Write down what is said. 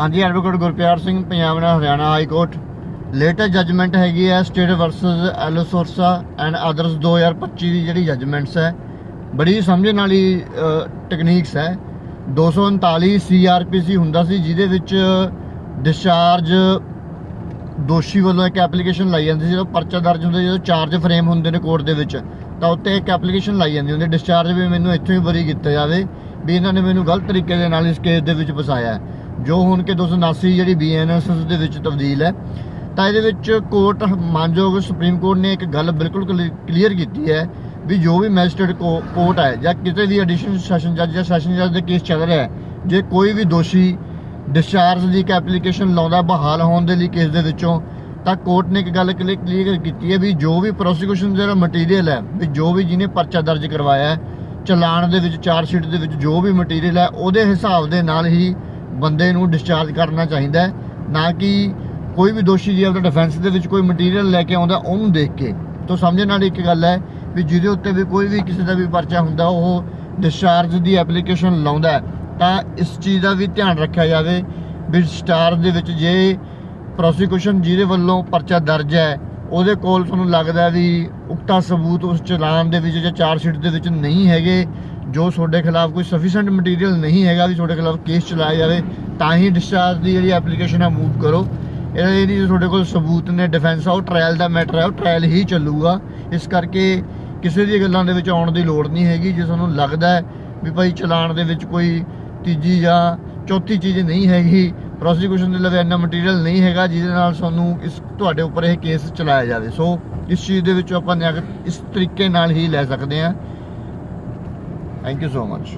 ਹਾਂਜੀ ਐਡਵੋਕੇਟ ਗੁਰਪਿਆਰ ਸਿੰਘ, ਪੰਜਾਬ ਨਾਲ Haryana high court. Latest judgement ਹੈਗੀ ਹੈ ਸਟੇਟ ਵਰਸਸ ਐਲੋਸੋਰਸਾ ਐਂਡ ਅਦਰਸ 2025 ਦੀ ਜਿਹੜੀ ਜੱਜਮੈਂਟਸ ਹੈ। ਬੜੀ ਸਮਝਣ ਵਾਲੀ ਟੈਕਨੀਕਸ ਹੈ। 239 ਸੀਆਰਪੀਸੀ ਹੁੰਦਾ ਸੀ, ਜਿਹਦੇ ਵਿੱਚ ਡਿਸਚਾਰਜ ਦੋਸ਼ੀ ਵੱਲੋਂ ਇੱਕ ਐਪਲੀਕੇਸ਼ਨ ਲਾਈ ਜਾਂਦੀ ਸੀ, ਜਦੋਂ ਪਰਚਾ ਦਰਜ ਹੁੰਦਾ ਜਦੋਂ ਚਾਰਜ ਫਰੇਮ ਹੁੰਦੇ ਨੇ ਕੋਰਟ ਦੇ ਵਿੱਚ, ਤਾਂ ਉੱਤੇ ਇੱਕ ਐਪਲੀਕੇਸ਼ਨ ਲਾਈ ਜਾਂਦੀ ਹੁੰਦੀ ਡਿਸਚਾਰਜ ਵੀ ਮੈਨੂੰ ਇੱਥੋਂ ਹੀ ਬਰੀ ਕੀਤਾ ਜਾਵੇ, ਵੀ ਇਹਨਾਂ ਨੇ ਮੈਨੂੰ ਗਲਤ ਤਰੀਕੇ ਦੇ ਨਾਲ ਇਸ ਕੇਸ ਦੇ ਵਿੱਚ ਫਸਾਇਆ ਹੈ। ਜੋ ਹੁਣ ਕਿ 279 ਜਿਹੜੀ ਬੀਐਨਐਸ ਦੇ ਵਿੱਚ ਤਬਦੀਲ ਹੈ, ਤਾਂ ਇਹਦੇ ਵਿੱਚ ਕੋਰਟ ਮਾਨਯੋਗ ਸੁਪਰੀਮ ਕੋਰਟ ਨੇ ਇੱਕ ਗੱਲ ਬਿਲਕੁਲ ਕਲੀਅਰ ਕੀਤੀ ਹੈ ਵੀ ਜੋ ਵੀ ਮੈਜਿਸਟ੍ਰੇਟ ਕੋਰਟ ਹੈ ਜਾਂ ਕਿਤੇ ਵੀ ਐਡੀਸ਼ਨਲ ਸੈਸ਼ਨ ਜੱਜ ਜਾਂ ਸੈਸ਼ਨ ਜੱਜ ਦੇ ਕੇਸ ਚੱਲ ਰਿਹਾ ਹੈ, ਜੇ ਕੋਈ ਵੀ ਦੋਸ਼ੀ ਡਿਸਚਾਰਜ ਦੀ ਇੱਕ ਐਪਲੀਕੇਸ਼ਨ ਲਾਉਂਦਾ, ਬਹਾਲ ਹੋਣ ਦੇ ਲਈ ਕੇਸ ਦੇ ਵਿੱਚੋਂ, ਤਾਂ ਕੋਰਟ ਨੇ ਇੱਕ ਗੱਲ ਕਲੀਅਰ ਕੀਤੀ ਹੈ ਵੀ ਜੋ ਵੀ ਪ੍ਰੋਸੀਕਿਊਸ਼ਨ ਦਾ ਮਟੀਰੀਅਲ ਹੈ, ਵੀ ਜੋ ਵੀ ਜਿਹਨੇ ਪਰਚਾ ਦਰਜ ਕਰਵਾਇਆ ਹੈ, ਚਲਾਨ ਦੇ ਵਿੱਚ ਚਾਰਜ ਸ਼ੀਟ ਦੇ ਵਿੱਚ ਜੋ ਵੀ ਮਟੀਰੀਅਲ ਹੈ, ਉਹਦੇ ਹਿਸਾਬ ਦੇ ਨਾਲ ਹੀ ਬੰਦੇ ਨੂੰ ਡਿਸਚਾਰਜ ਕਰਨਾ ਚਾਹੀਦਾ ਹੈ, ਨਾ ਕਿ ਕੋਈ ਵੀ ਦੋਸ਼ੀ ਜੇ ਆਪਣਾ ਡਿਫੈਂਸ ਦੇ ਵਿੱਚ ਕੋਈ ਮਟੀਰੀਅਲ ਲੈ ਕੇ ਆਉਂਦਾ, ਉਹਨੂੰ ਦੇਖ ਕੇ। ਤੋਂ ਸਮਝਣ ਨਾਲ ਇੱਕ ਗੱਲ ਹੈ ਵੀ ਜਿਹਦੇ ਉੱਤੇ ਵੀ ਕੋਈ ਵੀ ਕਿਸੇ ਦਾ ਵੀ ਪਰਚਾ ਹੁੰਦਾ, ਉਹ ਡਿਸਚਾਰਜ ਦੀ ਐਪਲੀਕੇਸ਼ਨ ਲਾਉਂਦਾ ਤਾਂ ਇਸ ਚੀਜ਼ ਦਾ ਵੀ ਧਿਆਨ ਰੱਖਿਆ ਜਾਵੇ ਵੀ ਸਟਾਰ ਦੇ ਵਿੱਚ ਜੇ ਪ੍ਰੋਸੀਕਿਊਸ਼ਨ ਜਿਹਦੇ ਵੱਲੋਂ ਪਰਚਾ ਦਰਜ ਹੈ ਉਹਦੇ ਕੋਲ ਤੁਹਾਨੂੰ ਲੱਗਦਾ ਵੀ ਉਕਤਾ ਸਬੂਤ ਉਸ ਚਲਾਨ ਦੇ ਵਿੱਚ ਜਾਂ ਚਾਰਜ ਸ਼ੀਟ ਦੇ ਵਿੱਚ ਨਹੀਂ ਹੈਗੇ, ਜੋ ਤੁਹਾਡੇ ਖਿਲਾਫ ਕੋਈ ਸਫੀਸ਼ੀਐਂਟ ਮਟੀਰੀਅਲ ਨਹੀਂ ਹੈਗਾ ਵੀ ਤੁਹਾਡੇ ਖਿਲਾਫ ਕੇਸ ਚਲਾਇਆ ਜਾਵੇ, ਤਾਂ ਹੀ ਡਿਸਚਾਰਜ ਦੀ ਜਿਹੜੀ ਐਪਲੀਕੇਸ਼ਨ ਹੈ ਮੂਵ ਕਰੋ। ਇਹਦੇ ਜਿਹੜੀ ਤੁਹਾਡੇ ਕੋਲ ਸਬੂਤ ਨੇ ਡਿਫੈਂਸ ਆ, ਉਹ ਟ੍ਰਾਇਲ ਦਾ ਮੈਟਰ ਹੈ ਉਹ ਟ੍ਰਾਇਲ ਹੀ ਚੱਲੂਗਾ। ਇਸ ਕਰਕੇ ਕਿਸੇ ਦੀ ਗੱਲਾਂ ਦੇ ਵਿੱਚ ਆਉਣ ਦੀ ਲੋੜ ਨਹੀਂ ਹੈਗੀ। ਜੇ ਤੁਹਾਨੂੰ ਲੱਗਦਾ ਵੀ ਭਾਈ ਚਲਾਨ ਦੇ ਵਿੱਚ ਕੋਈ ਤੀਜੀ ਜਾਂ ਚੌਥੀ ਚੀਜ਼ ਨਹੀਂ ਹੈਗੀ ਪ੍ਰੋਸੀਕਿਊਸ਼ਨ ਦੇ ਲਵੇ ਇੰਨਾ ਮਟੀਰੀਅਲ ਨਹੀਂ ਹੈਗਾ ਜਿਹਦੇ ਨਾਲ ਸਾਨੂੰ ਇਸ ਤੁਹਾਡੇ ਉੱਪਰ ਇਹ ਕੇਸ ਚਲਾਇਆ ਜਾਵੇ। ਸੋ ਇਸ ਚੀਜ਼ ਦੇ ਵਿੱਚ ਆਪਾਂ ਨਿਆਂ ਇਸ ਤਰੀਕੇ ਨਾਲ ਹੀ ਲੈ ਸਕਦੇ ਹਾਂ। Thank you so much